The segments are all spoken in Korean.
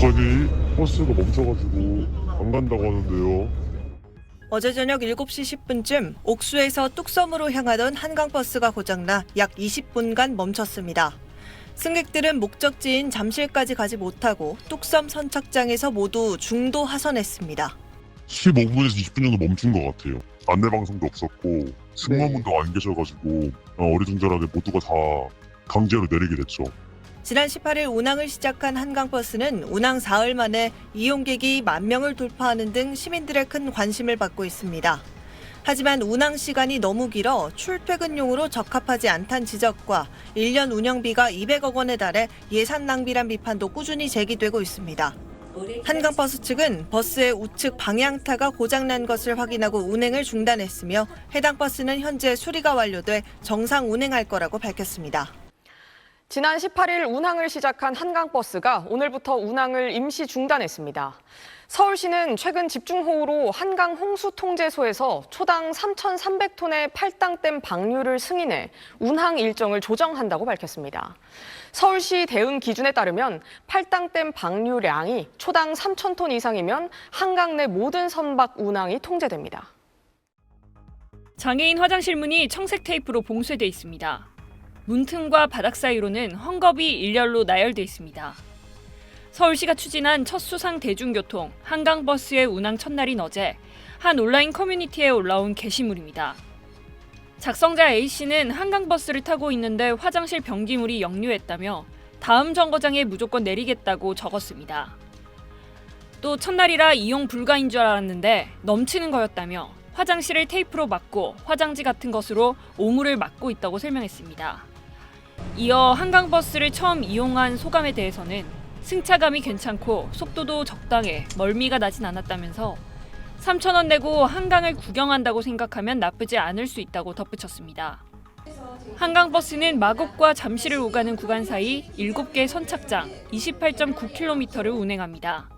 갑자기 버스가 멈춰가지고 안 간다고 하는데요. 어제 저녁 7시 10분쯤 옥수에서 뚝섬으로 향하던 한강버스가 고장나 약 20분간 멈췄습니다. 승객들은 목적지인 잠실까지 가지 못하고 뚝섬 선착장에서 모두 중도 하선했습니다. 15분에서 20분 정도 멈춘 것 같아요. 안내 방송도 없었고 승무원분도 안 계셔가지고 어, 어리둥절하게 모두가 다 강제로 내리게 됐죠. 지난 18일 운항을 시작한 한강버스는 운항 사흘 만에 이용객이 만 명을 돌파하는 등 시민들의 큰 관심을 받고 있습니다. 하지만 운항 시간이 너무 길어 출퇴근용으로 적합하지 않다는 지적과 1년 운영비가 200억 원에 달해 예산 낭비란 비판도 꾸준히 제기되고 있습니다. 한강버스 측은 버스의 우측 방향타가 고장난 것을 확인하고 운행을 중단했으며 해당 버스는 현재 수리가 완료돼 정상 운행할 거라고 밝혔습니다. 지난 18일 운항을 시작한 한강버스가 오늘부터 운항을 임시 중단했습니다. 서울시는 최근 집중호우로 한강 홍수통제소에서 초당 3,300톤의 팔당댐 방류를 승인해 운항 일정을 조정한다고 밝혔습니다. 서울시 대응 기준에 따르면 팔당댐 방류량이 초당 3,000톤 이상이면 한강 내 모든 선박 운항이 통제됩니다. 장애인 화장실 문이 청색 테이프로 봉쇄돼 있습니다. 문틈과 바닥 사이로는 헝겊이 일렬로 나열돼 있습니다. 서울시가 추진한 첫 수상 대중교통 한강버스의 운항 첫날인 어제 한 온라인 커뮤니티에 올라온 게시물입니다. 작성자 A씨는 한강버스를 타고 있는데 화장실 변기물이 역류했다며 다음 정거장에 무조건 내리겠다고 적었습니다. 또 첫날이라 이용 불가인 줄 알았는데 넘치는 거였다며 화장실을 테이프로 막고 화장지 같은 것으로 오물을 막고 있다고 설명했습니다. 이어 한강버스를 처음 이용한 소감에 대해서는 승차감이 괜찮고 속도도 적당해 멀미가 나진 않았다면서 3,000원 내고 한강을 구경한다고 생각하면 나쁘지 않을 수 있다고 덧붙였습니다. 한강버스는 마곡과 잠실을 오가는 구간 사이 7개 선착장 28.9km를 운행합니다.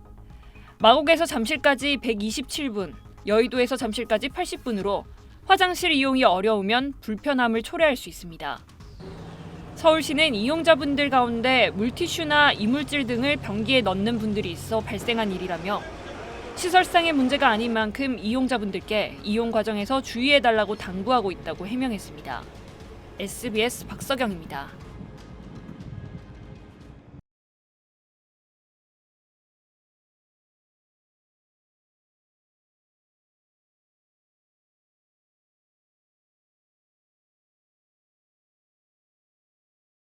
마곡에서 잠실까지 127분, 여의도에서 잠실까지 80분으로 화장실 이용이 어려우면 불편함을 초래할 수 있습니다. 서울시는 이용자분들 가운데 물티슈나 이물질 등을 변기에 넣는 분들이 있어 발생한 일이라며 시설상의 문제가 아닌 만큼 이용자분들께 이용 과정에서 주의해달라고 당부하고 있다고 해명했습니다. SBS 박서경입니다.